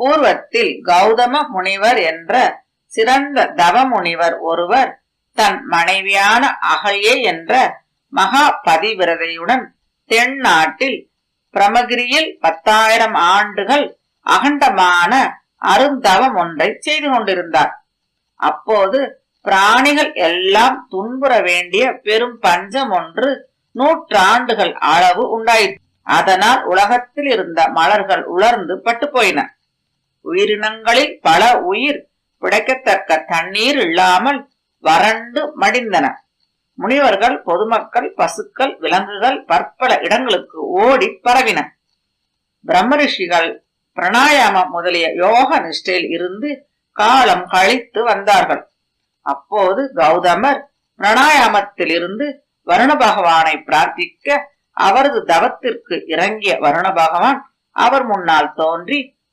பூர்வத்தில் கௌதம முனிவர் என்ற சிறந்த தவ முனிவர் ஒருவர் தன் மனைவியான அகல்யே என்ற மகா பதிவிரதையுடன் தென்னாட்டில் பிரமகிரியில் பத்தாயிரம் ஆண்டுகள் அகண்டமான அருந்தவம் ஒன்றை செய்து கொண்டிருந்தார். அப்போது பிராணிகள் எல்லாம் துன்புற வேண்டிய பெரும் பஞ்சம் ஒன்று நூற்றாண்டுகள் அளவு உண்டாயிற்று. அதனால் உலகத்தில் இருந்த மலர்கள் உலர்ந்து பட்டு போயின. உயிரினங்களில் பல உயிர் பிடைக்கத்தக்க தண்ணீர் இல்லாமல் வறண்டு மடிந்தன. முனிவர்கள் பொதுமக்கள் பசுக்கள் விலங்குகள் பற்பல இடங்களுக்கு ஓடி பரவின. பிரம்மரிஷிகள் பிரணாயாமம் முதலிய யோக நிஷ்டையில் இருந்து காலம் கழித்து வந்தார்கள். அப்போது கௌதமர் பிரணாயாமத்தில் இருந்து வருண பகவானை பிரார்த்திக்க அவரது தவத்திற்கு இறங்கிய வருண பகவான் அவர் முன்னால் தோன்றி